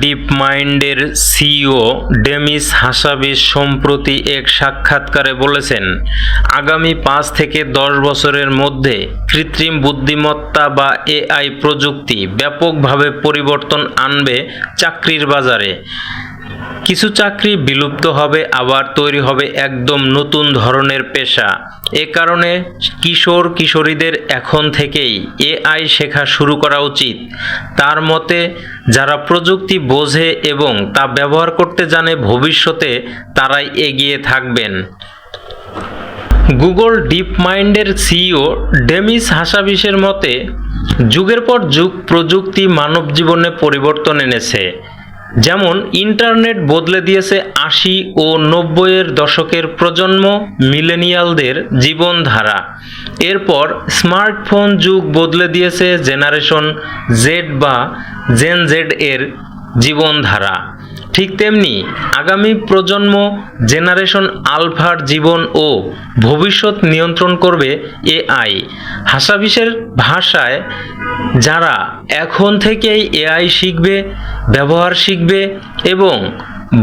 Deep মাইন্ডের CEO Demis Hassabis সম্প্রতি এক সাক্ষাৎকারে বলেছেন, আগামী পাঁচ থেকে দশ বছরের মধ্যে কৃত্রিম বুদ্ধিমত্তা বা এআই প্রযুক্তি ব্যাপকভাবে পরিবর্তন আনবে চাকরির বাজারে। কিছু চাকরি বিলুপ্ত হবে, আবার তৈরি হবে একদম নতুন ধরনের পেশা। এ কারণে কিশোর কিশোরীদের এখন থেকেই এআই শেখা শুরু করা উচিত। তার মতে, যারা প্রযুক্তি বোঝে এবং তা ব্যবহার করতে জানে ভবিষ্যতে তারাই এগিয়ে থাকবেন। গুগল ডিপ মাইন্ডের সিইও ডেমিস হাসাবিসের মতে, যুগের পর যুগ প্রযুক্তি মানব জীবনে পরিবর্তন এনেছে। যেমন ইন্টারনেট বদলে দিয়েছে আশি ও নব্বইয়ের দশকের প্রজন্ম মিলেনিয়ালদের জীবনধারা। এরপর স্মার্টফোন যুগ বদলে দিয়েছে জেনারেশন জেড বা জেন জেড এর জীবনধারা। ঠিক তেমনি আগামী প্রজন্ম জেনারেশন আলফার জীবন ও ভবিষ্যৎ নিয়ন্ত্রণ করবে এআই। হাসাবিসের ভাষায়, যারা এখন থেকেই এআই শিখবে, ব্যবহার শিখবে এবং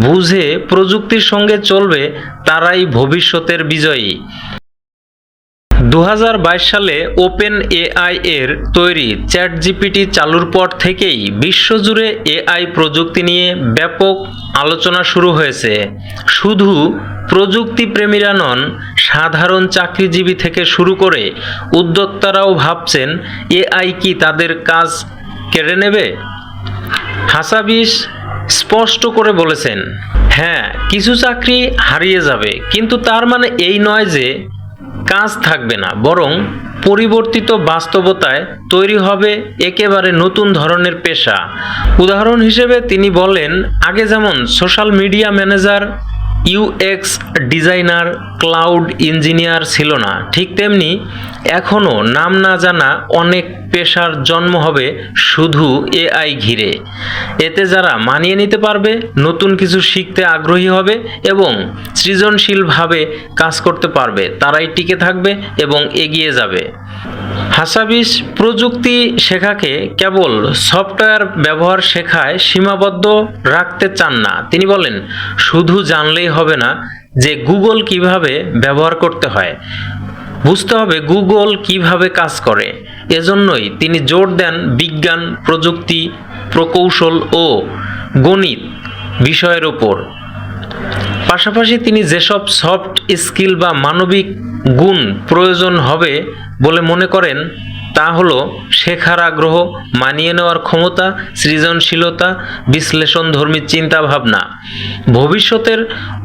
বুঝে প্রযুক্তির সঙ্গে চলবে, তারাই ভবিষ্যতের বিজয়ী। দু হাজার বাইশ সালে ওপেন এআই এর তৈরি চ্যাট জিপিটি চালুর পর থেকেই বিশ্বজুড়ে এআই প্রযুক্তি নিয়ে ব্যাপক আলোচনা শুরু হয়েছে। শুধু প্রযুক্তি প্রেমীরা নন, সাধারণ চাকরিজীবী থেকে শুরু করে উদ্যোক্তারাও ভাবছেন, এআই কি তাদের কাজ কেড়ে নেবে? হাসাবিস স্পষ্ট করে বলেছেন হ্যাঁ কিছু চাকরি হারিয়ে যাবে, কিন্তু তার মানে এই নয় যে কাজ থাকবে না, বরং পরিবর্তিত বাস্তবতায় তৈরি হবে একেবারে নতুন ধরনের পেশা। উদাহরণ হিসেবে তিনি বলেন, আগে যেমন social media manager UX designer, cloud engineer ছিল না। ঠিক তেমনি এখনও নাম না জানা অনেক পেশার জন্ম হবে শুধু এআই ঘিরে। এতে যারা মানিয়ে নিতে পারবে, নতুন কিছু শিখতে আগ্রহী হবে এবং সৃজনশীলভাবে কাজ করতে পারবে, তারাই টিকে থাকবে এবং এগিয়ে যাবে। হাসাবিস প্রযুক্তি শেখাকে কেবল সফটওয়্যার ব্যবহার শেখায় সীমাবদ্ধ রাখতে চান না। তিনি বলেন, শুধু জানলেই হবে না যে গুগল কীভাবে ব্যবহার করতে হয়। বুঝতে হবে গুগল কীভাবে কাজ করে। এজন্যই তিনি জোর দেন বিজ্ঞান, প্রযুক্তি, প্রকৌশল ও গণিত বিষয়ের ওপর। পাশাপাশি তিনি যেসব সফট স্কিল বা মানবিক গুণ প্রয়োজন হবে বলে মনে করেন, তা হলো শেখার আগ্রহ, মানিয়ে নেওয়ার ক্ষমতা, সৃজনশীলতা, বিশ্লেষণধর্মী চিন্তাভাবনা। ভবিষ্যতের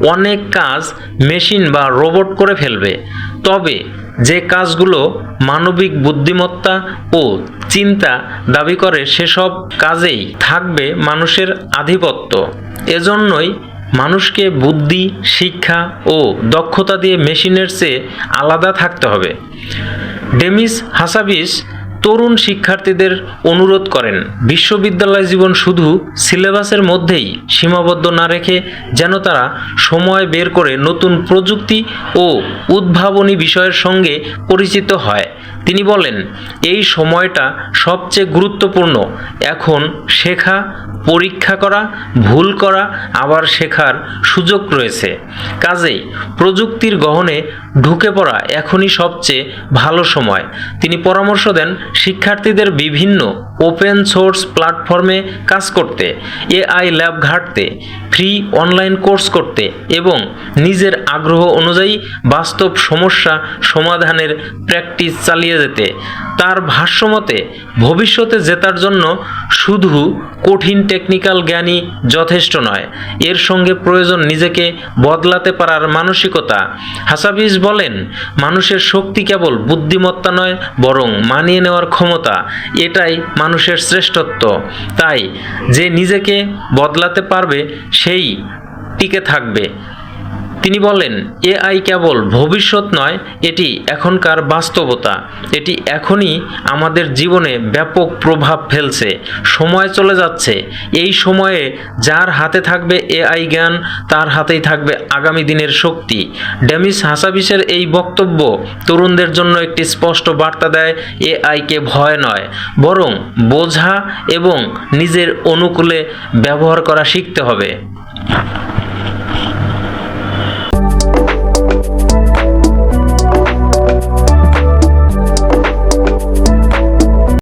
অনেক কাজ মেশিন বা রোবট করে ফেলবে। তবে যে কাজগুলো মানবিক বুদ্ধিমত্তা ও চিন্তা দাবি করে, সেসব কাজেই থাকবে মানুষের আধিপত্য। এজন্যই মানুষকে বুদ্ধি, শিক্ষা ও দক্ষতা দিয়ে মেশিনের চেয়ে আলাদা থাকতে হবে। ডেমিস হাসাবিস তরুণ শিক্ষার্থীদের অনুরোধ করেন, বিশ্ববিদ্যালয় জীবন শুধু সিলেবাসের মধ্যেই সীমাবদ্ধ না রেখে যেন তারা সময় বের করে নতুন প্রযুক্তি ও উদ্ভাবনী বিষয়ের সঙ্গে পরিচিত হয়। তিনি বলেন, এই সময়টা সবচেয়ে গুরুত্বপূর্ণ। এখন শেখা, পরীক্ষা করা, ভুল করা আবার শেখার সুযোগ রয়েছে। কাজেই প্রযুক্তির গহনে ঢুকে পড়া এখনই সবচেয়ে ভালো সময়। তিনি পরামর্শ দেন, শিক্ষার্থীদের বিভিন্ন ওপেন সোর্স প্ল্যাটফর্মে কাজ করতে, এআই ল্যাব ঘাটতে, ফ্রি অনলাইন কোর্স করতে এবং নিজের আগ্রহ অনুযায়ী বাস্তব সমস্যা সমাধানের প্র্যাকটিস চালিয়ে যেতে তার ভাষ্যমতে, ভবিষ্যতে জেতার জন্য শুধু কঠিন টেকনিক্যাল জ্ঞানই যথেষ্ট নয়। এর সঙ্গে প্রয়োজন নিজেকে বদলাতে পারার মানসিকতা। হাসাবিজ বলেন, মানুষের শক্তি কেবল বুদ্ধিমত্তা নয়, বরং মানিয়ে নেওয়ার ক্ষমতা, এটাই মানুষের শ্রেষ্ঠত্ব। তাই, যে নিজেকে বদলাতে পারবে, সেই টিকে থাকবে। তিনি বলেন এআই কেবল ভবিষ্যৎ নয়, এটি এখনকার বাস্তবতা। এটি এখনই আমাদের জীবনে ব্যাপক প্রভাব ফেলছে, সময় চলে যাচ্ছে। এই সময়ে যার হাতে থাকবে এআই জ্ঞান, তার হাতেই থাকবে আগামী দিনের শক্তি। ডেমিস হাসাবিসের এই বক্তব্য তরুণদের জন্য একটি স্পষ্ট বার্তা দেয় এআইকে ভয় নয়, বরং বোঝা এবং নিজের অনুকূলে ব্যবহার করা শিখতে হবে।